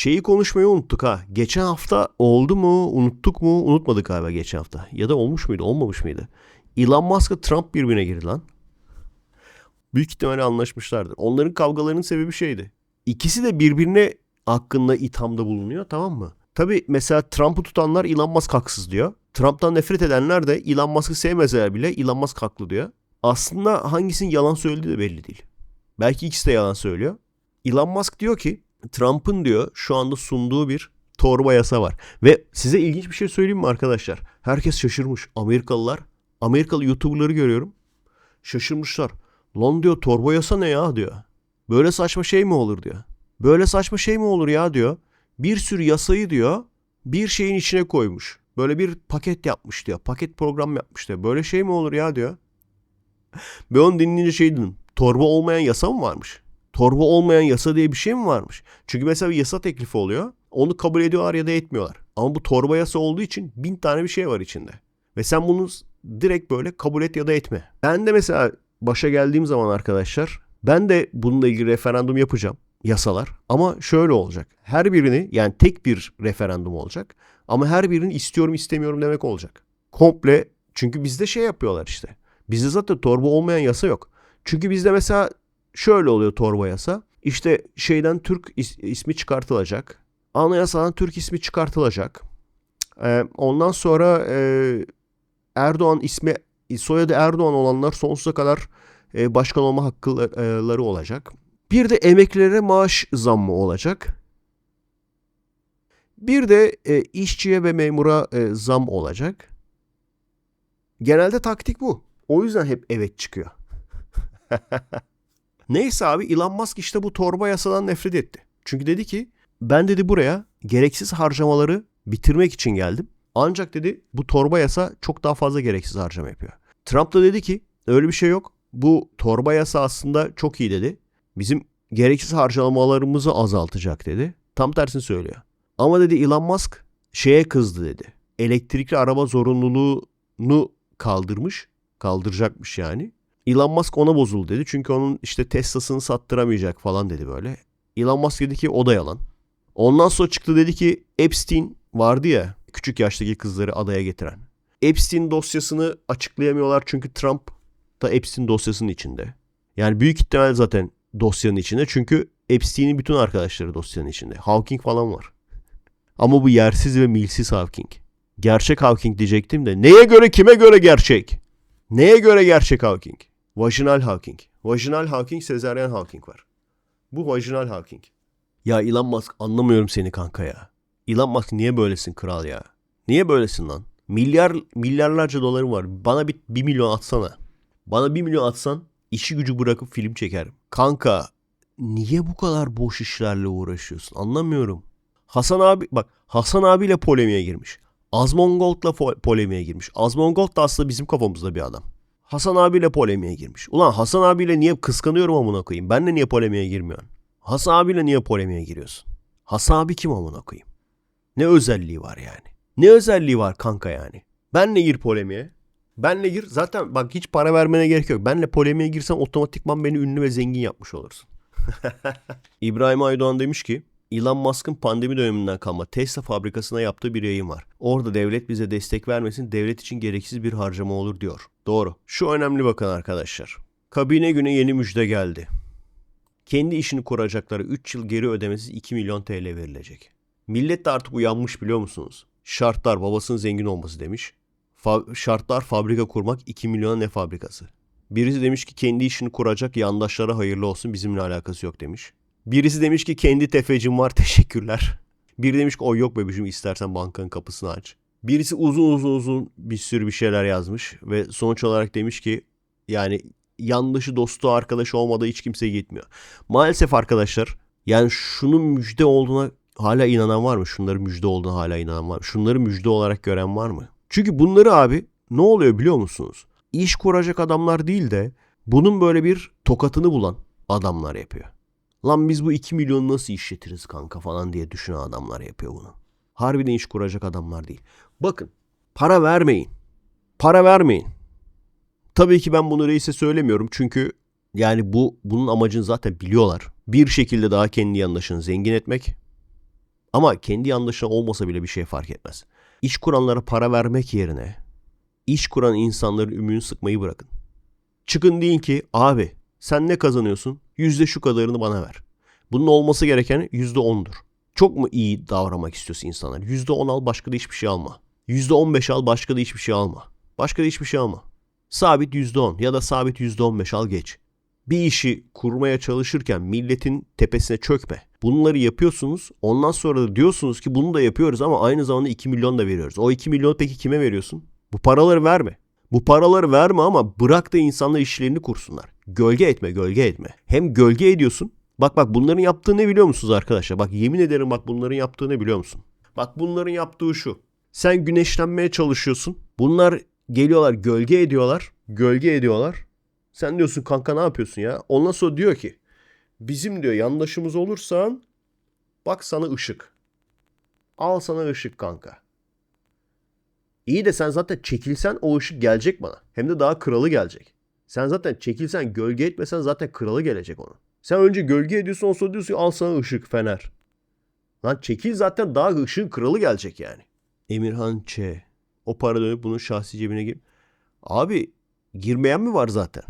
Şeyi konuşmayı unuttuk ha. Geçen hafta oldu mu, unuttuk mu? Unutmadık galiba geçen hafta. Ya da olmuş muydu, olmamış mıydı? Elon Musk'la Trump birbirine girdi lan. Büyük ihtimalle anlaşmışlardır. Onların kavgalarının sebebi şeydi. İkisi de birbirine hakkında ithamda bulunuyor tamam mı? Tabi mesela Trump'ı tutanlar Elon Musk haksız diyor. Trump'tan nefret edenler de Elon Musk'ı sevmeseler bile Elon Musk haklı diyor. Aslında hangisinin yalan söylediği de belli değil. Belki ikisi de yalan söylüyor. Elon Musk diyor ki Trump'ın diyor şu anda sunduğu bir torba yasa var. Ve size ilginç bir şey söyleyeyim mi arkadaşlar? Herkes şaşırmış. Amerikalılar, Amerikalı YouTuber'ları görüyorum. Şaşırmışlar. Lan diyor torba yasa ne ya diyor. Böyle saçma şey mi olur diyor. Böyle saçma şey mi olur ya diyor. Bir sürü yasayı diyor bir şeyin içine koymuş. Böyle bir paket yapmış diyor. Paket program yapmış diyor. Böyle şey mi olur ya diyor. Ben onu dinleyince şey dedim. Torba olmayan yasa mı varmış? Torba olmayan yasa diye bir şey mi varmış? Çünkü mesela bir yasa teklifi oluyor. Onu kabul ediyorlar ya da etmiyorlar. Ama bu torba yasa olduğu için bin tane bir şey var içinde. Ve sen bunu direkt böyle kabul et ya da etme. Ben de mesela başa geldiğim zaman arkadaşlar ben de bununla ilgili referandum yapacağım yasalar ama şöyle olacak. Her birini yani tek bir referandum olacak ama her birini istiyorum istemiyorum demek olacak. Komple çünkü bizde şey yapıyorlar işte. Bizde zaten torba olmayan yasa yok. Çünkü bizde mesela şöyle oluyor torba yasa. İşte şeyden Türk is- ismi çıkartılacak. Anayasadan Türk ismi çıkartılacak. Ee, ondan sonra e, Erdoğan ismi soyadı Erdoğan olanlar sonsuza kadar e, başkan olma hakları olacak. Bir de emeklilere maaş zammı olacak. Bir de e, işçiye ve memura e, zam olacak. Genelde taktik bu. O yüzden hep evet çıkıyor. Neyse abi Elon Musk işte bu torba yasadan nefret etti. Çünkü dedi ki ben dedi buraya gereksiz harcamaları bitirmek için geldim. Ancak dedi bu torba yasa çok daha fazla gereksiz harcama yapıyor. Trump da dedi ki öyle bir şey yok. Bu torba yasa aslında çok iyi dedi. Bizim gereksiz harcamalarımızı azaltacak dedi. Tam tersini söylüyor. Ama dedi Elon Musk şeye kızdı dedi. Elektrikli araba zorunluluğunu kaldırmış. Kaldıracakmış yani. Elon Musk ona bozuldu dedi. Çünkü onun işte Tesla'sını sattıramayacak falan dedi böyle. Elon Musk dedi ki o da yalan. Ondan sonra çıktı dedi ki Epstein vardı ya küçük yaştaki kızları adaya getiren. Epstein dosyasını açıklayamıyorlar çünkü Trump da Epstein dosyasının içinde. Yani büyük ihtimal zaten dosyanın içinde. Çünkü Epstein'in bütün arkadaşları dosyanın içinde. Hawking falan var. Ama bu yersiz ve milsiz Hawking. Gerçek Hawking diyecektim de neye göre kime göre gerçek? Neye göre gerçek Hawking? Vajinal Hawking. Vajinal Hawking, sezaryen Hawking var. Bu vajinal Hawking. Ya Elon Musk anlamıyorum seni kanka ya. Elon Musk niye böylesin kral ya? Niye böylesin lan? Milyar milyarlarca dolarım var. Bana bir, bir milyon atsana. Bana bir milyon atsan işi gücü bırakıp film çekerim. Kanka niye bu kadar boş işlerle uğraşıyorsun? Anlamıyorum. Hasan abi bak Hasan abiyle polemiğe girmiş. Azmongold'la po- polemiğe girmiş. Azmongold da aslında bizim kafamızda bir adam. Hasan abiyle polemiğe girmiş. Ulan Hasan abiyle niye kıskanıyorum amına koyayım? Benle niye polemiğe girmiyorsun? Hasan abiyle niye polemiğe giriyorsun? Hasan abi kim amına koyayım? Ne özelliği var yani? Ne özelliği var kanka yani? Benle gir polemiğe. Benle gir. Zaten bak hiç para vermene gerek yok. Benle polemiğe girsen otomatikman beni ünlü ve zengin yapmış olursun. İbrahim Aydoğan demiş ki Elon Musk'ın pandemi döneminden kalma Tesla fabrikasına yaptığı bir yayın var. Orada devlet bize destek vermesin, devlet için gereksiz bir harcama olur diyor. Doğru. Şu önemli bakın arkadaşlar. Kabine güne yeni müjde geldi. Kendi işini kuracakları 3 yıl geri ödemesiz 2 milyon TL verilecek. Millet de artık uyanmış biliyor musunuz? Şartlar babasının zengin olması demiş. Fa- şartlar fabrika kurmak 2 milyona ne fabrikası? Birisi demiş ki kendi işini kuracak yandaşlara hayırlı olsun bizimle alakası yok demiş. Birisi demiş ki kendi tefecim var teşekkürler. Biri demiş ki o yok bebişim istersen bankanın kapısını aç. Birisi uzun uzun uzun bir sürü bir şeyler yazmış ve sonuç olarak demiş ki yani yanlışı dostu arkadaşı olmadığı hiç kimse gitmiyor. Maalesef arkadaşlar yani şunun müjde olduğuna hala inanan var mı? Şunların müjde olduğuna hala inanan var mı? Şunları müjde olarak gören var mı? Çünkü bunları abi ne oluyor biliyor musunuz? İş kuracak adamlar değil de bunun böyle bir tokatını bulan adamlar yapıyor. Lan biz bu 2 milyonu nasıl işletiriz kanka falan diye düşünen adamlar yapıyor bunu. Harbiden iş kuracak adamlar değil. Bakın para vermeyin. Para vermeyin. Tabii ki ben bunu reise söylemiyorum çünkü yani bu bunun amacını zaten biliyorlar. Bir şekilde daha kendi yandaşını zengin etmek. Ama kendi yandaşına olmasa bile bir şey fark etmez. İş kuranlara para vermek yerine iş kuran insanların ümüğünü sıkmayı bırakın. Çıkın deyin ki abi sen ne kazanıyorsun? Yüzde şu kadarını bana ver. Bunun olması gereken yüzde ondur. Çok mu iyi davranmak istiyorsun insanlar? Yüzde on al başka da hiçbir şey alma. Yüzde on beş al başka da hiçbir şey alma. Başka da hiçbir şey alma. Sabit yüzde on ya da sabit yüzde on beş al geç. Bir işi kurmaya çalışırken milletin tepesine çökme. Bunları yapıyorsunuz. Ondan sonra da diyorsunuz ki bunu da yapıyoruz ama aynı zamanda 2 milyon da veriyoruz. O 2 milyon peki kime veriyorsun? Bu paraları verme. Bu paraları verme ama bırak da insanlar işlerini kursunlar. Gölge etme, gölge etme. Hem gölge ediyorsun. Bak bak bunların yaptığı ne biliyor musunuz arkadaşlar? Bak yemin ederim bak bunların yaptığı ne biliyor musun? Bak bunların yaptığı şu. Sen güneşlenmeye çalışıyorsun. Bunlar geliyorlar gölge ediyorlar. Gölge ediyorlar. Sen diyorsun kanka ne yapıyorsun ya? Ondan sonra diyor ki bizim diyor yandaşımız olursan bak sana ışık. Al sana ışık kanka. İyi de sen zaten çekilsen o ışık gelecek bana. Hem de daha kralı gelecek. Sen zaten çekilsen gölge etmesen zaten kralı gelecek ona. Sen önce gölge ediyorsun ondan sonra diyorsun al sana ışık fener. Lan çekil zaten daha ışığın kralı gelecek yani. Emirhan Ç. O para dönüp bunun şahsi cebine gir. Abi girmeyen mi var zaten?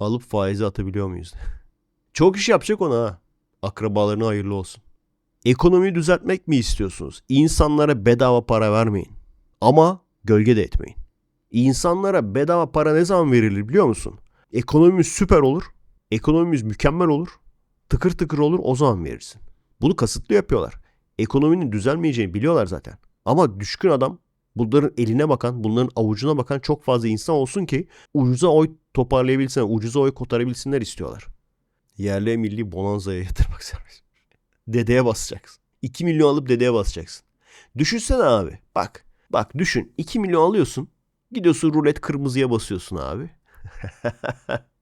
Alıp faizi atabiliyor muyuz? Çok iş yapacak ona ha. Akrabalarına hayırlı olsun. Ekonomiyi düzeltmek mi istiyorsunuz? İnsanlara bedava para vermeyin. Ama gölge de etmeyin. İnsanlara bedava para ne zaman verilir biliyor musun? Ekonomimiz süper olur. Ekonomimiz mükemmel olur. Tıkır tıkır olur o zaman verirsin. Bunu kasıtlı yapıyorlar. Ekonominin düzelmeyeceğini biliyorlar zaten. Ama düşkün adam bunların eline bakan, bunların avucuna bakan çok fazla insan olsun ki ucuza oy toparlayabilsinler, ucuza oy kotarabilsinler istiyorlar. Yerli milli bonanzaya yatırmak serbest. Dedeye basacaksın. 2 milyon alıp dedeye basacaksın. Düşünsene abi. Bak. Bak düşün. 2 milyon alıyorsun. Gidiyorsun rulet kırmızıya basıyorsun abi.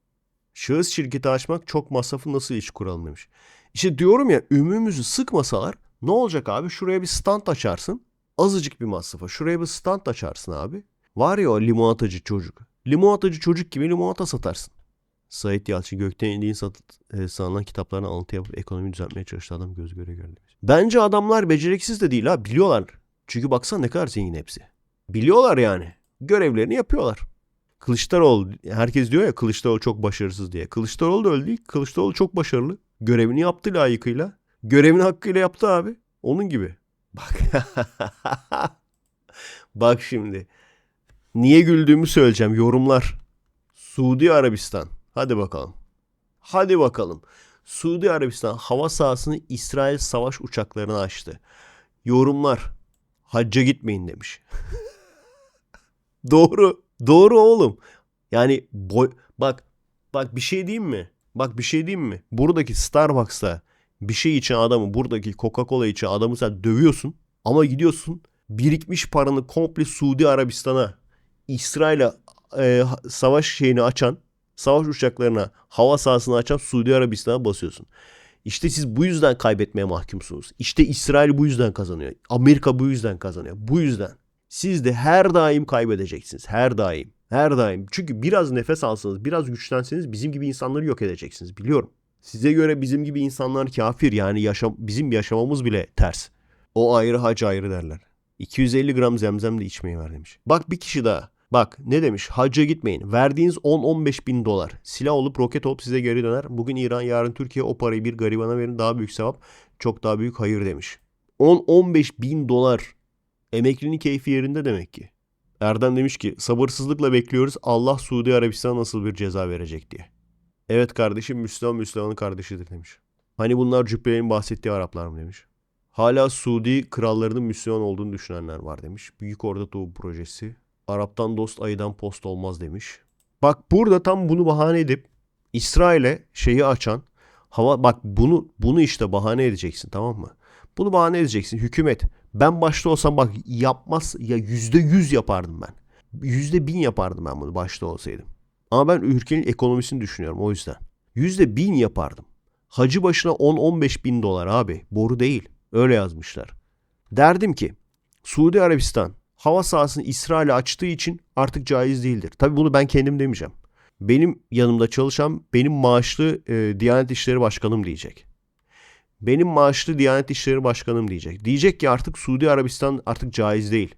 Şahıs şirketi açmak çok masrafı nasıl iş kuralım demiş. İşte diyorum ya ümümüzü sıkmasalar ne olacak abi? Şuraya bir stand açarsın. Azıcık bir masrafa. Şuraya bir stand açarsın abi. Var ya o limonatacı çocuk. Limonatacı çocuk gibi limonata satarsın. Sait Yalçın gökten indiğin sat, e, sanılan kitaplarına alıntı yapıp ekonomi düzeltmeye çalıştı adam göz göre göre. Bence adamlar beceriksiz de değil ha biliyorlar. Çünkü baksana ne kadar zengin hepsi. Biliyorlar yani. Görevlerini yapıyorlar. Kılıçdaroğlu herkes diyor ya Kılıçdaroğlu çok başarısız diye. Kılıçdaroğlu da öyle değil. Kılıçdaroğlu çok başarılı. Görevini yaptı layıkıyla. Görevini hakkıyla yaptı abi. Onun gibi. Bak. Bak şimdi. Niye güldüğümü söyleyeceğim. Yorumlar. Suudi Arabistan. Hadi bakalım. Hadi bakalım. Suudi Arabistan hava sahasını İsrail savaş uçaklarına açtı. Yorumlar. Hacca gitmeyin demiş. Doğru. Doğru oğlum. Yani boy bak bak bir şey diyeyim mi? Bak bir şey diyeyim mi? Buradaki Starbucks'ta bir şey için adamı buradaki Coca-Cola için adamı sen dövüyorsun ama gidiyorsun birikmiş paranı komple Suudi Arabistan'a İsrail'e e, savaş şeyini açan savaş uçaklarına hava sahasını açan Suudi Arabistan'a basıyorsun. İşte siz bu yüzden kaybetmeye mahkumsunuz. İşte İsrail bu yüzden kazanıyor. Amerika bu yüzden kazanıyor. Bu yüzden. Siz de her daim kaybedeceksiniz. Her daim. Her daim. Çünkü biraz nefes alsanız, biraz güçlenseniz bizim gibi insanları yok edeceksiniz. Biliyorum. Size göre bizim gibi insanlar kafir. Yani yaşam, bizim yaşamamız bile ters. O ayrı hac ayrı derler. 250 gram zemzem de içmeyi ver demiş. Bak bir kişi daha. Bak ne demiş? Hacca gitmeyin. Verdiğiniz 10-15 bin dolar. Silah olup roket olup size geri döner. Bugün İran yarın Türkiye o parayı bir garibana verin. Daha büyük sevap. Çok daha büyük hayır demiş. 10-15 bin dolar. Emeklinin keyfi yerinde demek ki. Erdem demiş ki sabırsızlıkla bekliyoruz Allah Suudi Arabistan'a nasıl bir ceza verecek diye. Evet kardeşim Müslüman Müslümanın kardeşidir demiş. Hani bunlar cübbelerin bahsettiği Araplar mı demiş. Hala Suudi krallarının Müslüman olduğunu düşünenler var demiş. Büyük Orta Doğu projesi. Araptan dost ayıdan post olmaz demiş. Bak burada tam bunu bahane edip İsrail'e şeyi açan hava bak bunu bunu işte bahane edeceksin tamam mı? Bunu bahane edeceksin hükümet. Ben başta olsam bak yapmaz ya yüzde yüz yapardım ben. Yüzde bin yapardım ben bunu başta olsaydım. Ama ben ülkenin ekonomisini düşünüyorum o yüzden. Yüzde bin yapardım. Hacı başına 10-15 bin dolar abi. Boru değil. Öyle yazmışlar. Derdim ki Suudi Arabistan hava sahasını İsrail'e açtığı için artık caiz değildir. Tabi bunu ben kendim demeyeceğim. Benim yanımda çalışan benim maaşlı e, Diyanet İşleri Başkanım diyecek. Benim maaşlı Diyanet İşleri Başkanım diyecek. Diyecek ki artık Suudi Arabistan artık caiz değil.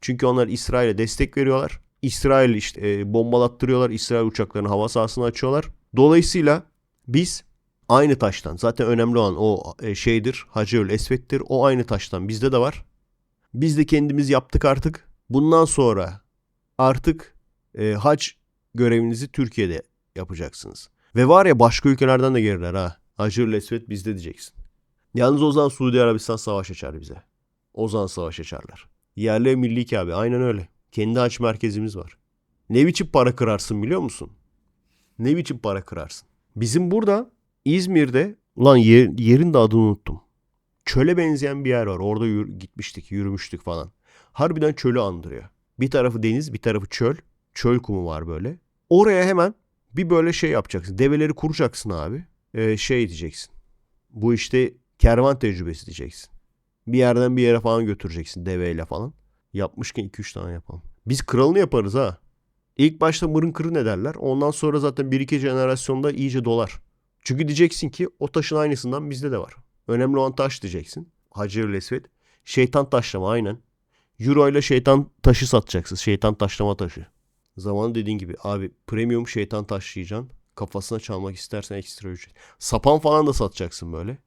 Çünkü onlar İsrail'e destek veriyorlar. İsrail işte e, bombalattırıyorlar. İsrail uçaklarının hava sahasını açıyorlar. Dolayısıyla biz aynı taştan zaten önemli olan o e, şeydir. Hacerül Esved'dir. O aynı taştan bizde de var. Biz de kendimiz yaptık artık. Bundan sonra artık e, hac görevinizi Türkiye'de yapacaksınız. Ve var ya başka ülkelerden de gelirler ha. Hacerül Esved bizde diyeceksin. Yalnız o zaman Suudi Arabistan savaş açar bize. O zaman savaş açarlar. Yerli milli Kabe aynen öyle. Kendi haç merkezimiz var. Ne biçim para kırarsın biliyor musun? Ne biçim para kırarsın? Bizim burada İzmir'de ulan yer, yerin de adını unuttum. Çöle benzeyen bir yer var. Orada yürü- gitmiştik, yürümüştük falan. Harbiden çölü andırıyor. Bir tarafı deniz, bir tarafı çöl. Çöl kumu var böyle. Oraya hemen bir böyle şey yapacaksın. Develeri kuracaksın abi. Ee, şey diyeceksin. Bu işte kervan tecrübesi diyeceksin. Bir yerden bir yere falan götüreceksin deveyle falan. Yapmışken 2-3 tane yapalım. Biz kralını yaparız ha. İlk başta mırın kırın ederler. Ondan sonra zaten bir iki jenerasyonda iyice dolar. Çünkü diyeceksin ki o taşın aynısından bizde de var. Önemli olan taş diyeceksin. Hacer Esved. Şeytan taşlama aynen. Euro ile şeytan taşı satacaksın. Şeytan taşlama taşı. Zamanı dediğin gibi abi premium şeytan taşlayacaksın. Kafasına çalmak istersen ekstra ücret. Sapan falan da satacaksın böyle.